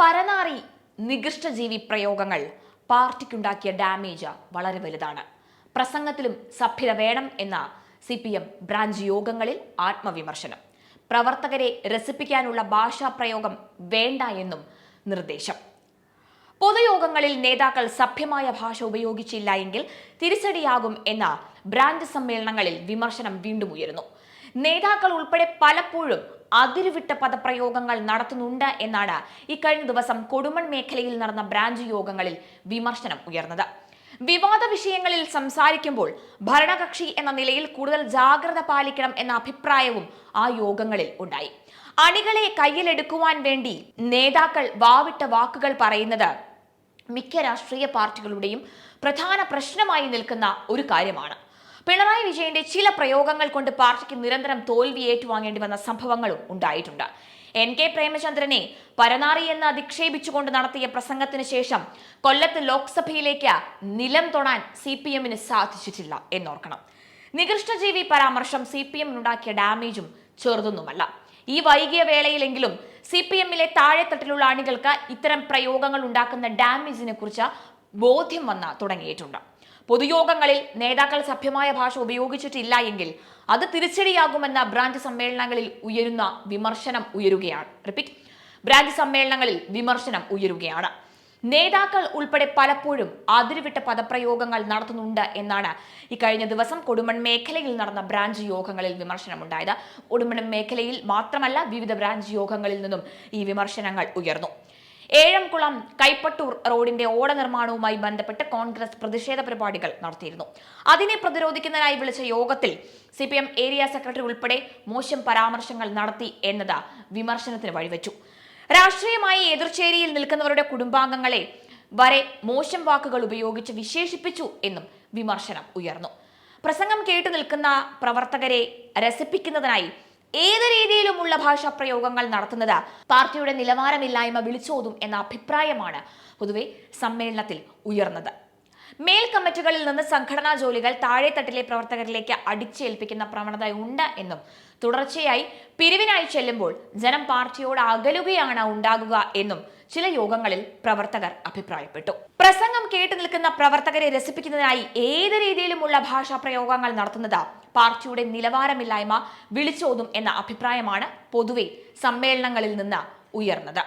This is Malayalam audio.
പരനാറി നികൃഷ്ടജീവി പ്രയോഗങ്ങൾ പാർട്ടിക്കുണ്ടാക്കിയ ഡാമേജ് വളരെ വലുതാണ്. പ്രസംഗത്തിലും സഭ്യത വേണം എന്ന സി പി എം ബ്രാഞ്ച് യോഗങ്ങളിൽ ആത്മവിമർശനം. പ്രവർത്തകരെ രസിപ്പിക്കാനുള്ള ഭാഷാ പ്രയോഗം വേണ്ട എന്നും നിർദ്ദേശം. പൊതുയോഗങ്ങളിൽ നേതാക്കൾ സഭ്യമായ ഭാഷ ഉപയോഗിച്ചില്ല എങ്കിൽ തിരിച്ചടിയാകും എന്ന ബ്രാഞ്ച് സമ്മേളനങ്ങളിൽ വിമർശനം വീണ്ടും ഉയരുന്നു. നേതാക്കൾ ഉൾപ്പെടെ പലപ്പോഴും അതിരുവിട്ട പദപ്രയോഗങ്ങൾ നടത്തുന്നുണ്ട് എന്നാണ് ഇക്കഴിഞ്ഞ ദിവസം കൊടുമൺ മേഖലയിൽ നടന്ന ബ്രാഞ്ച് യോഗങ്ങളിൽ വിമർശനം ഉയർന്നത്. വിവാദ വിഷയങ്ങളിൽ സംസാരിക്കുമ്പോൾ ഭരണകക്ഷി എന്ന നിലയിൽ കൂടുതൽ ജാഗ്രത പാലിക്കണം എന്ന അഭിപ്രായവും ആ യോഗങ്ങളിൽ ഉണ്ടായി. അണികളെ കയ്യിലെടുക്കുവാൻ വേണ്ടി നേതാക്കൾ വാവിട്ട വാക്കുകൾ പറയുന്നത് മിക്ക രാഷ്ട്രീയ പാർട്ടികളുടെയും പ്രധാന പ്രശ്നമായി നിൽക്കുന്ന ഒരു കാര്യമാണ്. പിണറായി വിജയന്റെ ചില പ്രയോഗങ്ങൾ കൊണ്ട് പാർട്ടിക്ക് നിരന്തരം തോൽവി ഏറ്റുവാങ്ങേണ്ടി വന്ന സംഭവങ്ങളും ഉണ്ടായിട്ടുണ്ട്. എൻ കെ പ്രേമചന്ദ്രനെ പരനാറി എന്ന് അധിക്ഷേപിച്ചുകൊണ്ട് നടത്തിയ പ്രസംഗത്തിന് ശേഷം കൊല്ലത്ത് ലോക്സഭയിലേക്ക് നിലം തൊടാൻ സി പി എമ്മിന് സാധിച്ചിട്ടില്ല എന്നോർക്കണം. നികൃഷ്ടജീവി പരാമർശം സി പി എമ്മിനുണ്ടാക്കിയ ഡാമേജും ചെറുതൊന്നുമല്ല. ഈ വൈകിയ വേളയിലെങ്കിലും സി പി എമ്മിലെ താഴെത്തട്ടിലുള്ള അണികൾക്ക് ഇത്തരം പ്രയോഗങ്ങൾ ഉണ്ടാക്കുന്ന ഡാമേജിനെ കുറിച്ച് ബോധ്യം വന്ന തുടങ്ങിയിട്ടുണ്ട്. പൊതുയോഗങ്ങളിൽ നേതാക്കൾ സഭ്യമായ ഭാഷ ഉപയോഗിച്ചിട്ടില്ല എങ്കിൽ അത് തിരിച്ചടിയാകുമെന്ന ബ്രാഞ്ച് സമ്മേളനങ്ങളിൽ ഉയരുന്ന വിമർശനം ഉയരുകയാണ്. റിപ്പീറ്റ് ബ്രാഞ്ച് സമ്മേളനങ്ങളിൽ വിമർശനം ഉയരുകയാണ്. നേതാക്കൾ ഉൾപ്പെടെ പലപ്പോഴും അതിരുവിട്ട പദപ്രയോഗങ്ങൾ നടത്തുന്നുണ്ട് എന്നാണ് ഇക്കഴിഞ്ഞ ദിവസം കൊടുമൺ മേഖലയിൽ നടന്ന ബ്രാഞ്ച് യോഗങ്ങളിൽ വിമർശനമുണ്ടായത്. കൊടുമൺ മേഖലയിൽ മാത്രമല്ല വിവിധ ബ്രാഞ്ച് യോഗങ്ങളിൽ നിന്നും ഈ വിമർശനങ്ങൾ ഉയർന്നു. ഏഴംകുളം കൈപ്പട്ടൂർ റോഡിന്റെ ഓട നിർമ്മാണവുമായി ബന്ധപ്പെട്ട് കോൺഗ്രസ് പ്രതിഷേധ പരിപാടികൾ നടത്തിയിരുന്നു. അതിനെ പ്രതിരോധിക്കുന്നതിനായി വിളിച്ച യോഗത്തിൽ സി ഏരിയ സെക്രട്ടറി ഉൾപ്പെടെ മോശം പരാമർശങ്ങൾ നടത്തി എന്നത് വിമർശനത്തിന് വഴിവെച്ചു. രാഷ്ട്രീയമായി എതിർചേരിയിൽ നിൽക്കുന്നവരുടെ കുടുംബാംഗങ്ങളെ വരെ മോശം വാക്കുകൾ ഉപയോഗിച്ച് വിശേഷിപ്പിച്ചു എന്നും വിമർശനം ഉയർന്നു. പ്രസംഗം കേട്ടു നിൽക്കുന്ന പ്രവർത്തകരെ രസിപ്പിക്കുന്നതിനായി ഏത് രീതിയിലുമുള്ള ഭാഷാ പ്രയോഗങ്ങൾ നടത്തുന്നത് പാർട്ടിയുടെ നിലവാരമില്ലായ്മ വിളിച്ചോതും എന്ന അഭിപ്രായമാണ് പൊതുവെ സമ്മേളനത്തിൽ ഉയർന്നത്. മേൽ കമ്മിറ്റികളിൽ നിന്ന് സംഘടനാ ജോലികൾ താഴെത്തട്ടിലെ പ്രവർത്തകരിലേക്ക് അടിച്ചേൽപ്പിക്കുന്ന പ്രവണത ഉണ്ട് എന്നും തുടർച്ചയായി പിരിവിനായി ചെല്ലുമ്പോൾ ജനം പാർട്ടിയോട് അകലുകയാണ് ഉണ്ടാകുക എന്നും ചില യോഗങ്ങളിൽ പ്രവർത്തകർ അഭിപ്രായപ്പെട്ടു. പ്രസംഗം കേട്ടു നിൽക്കുന്ന പ്രവർത്തകരെ രസിപ്പിക്കുന്നതിനായി ഏത് രീതിയിലുമുള്ള ഭാഷാ പ്രയോഗങ്ങൾ നടത്തുന്നത് പാർട്ടിയുടെ നിലവാരമില്ലായ്മ വിളിച്ചോതും എന്ന അഭിപ്രായമാണ് പൊതുവെ സമ്മേളനങ്ങളിൽ നിന്ന് ഉയർന്നത്.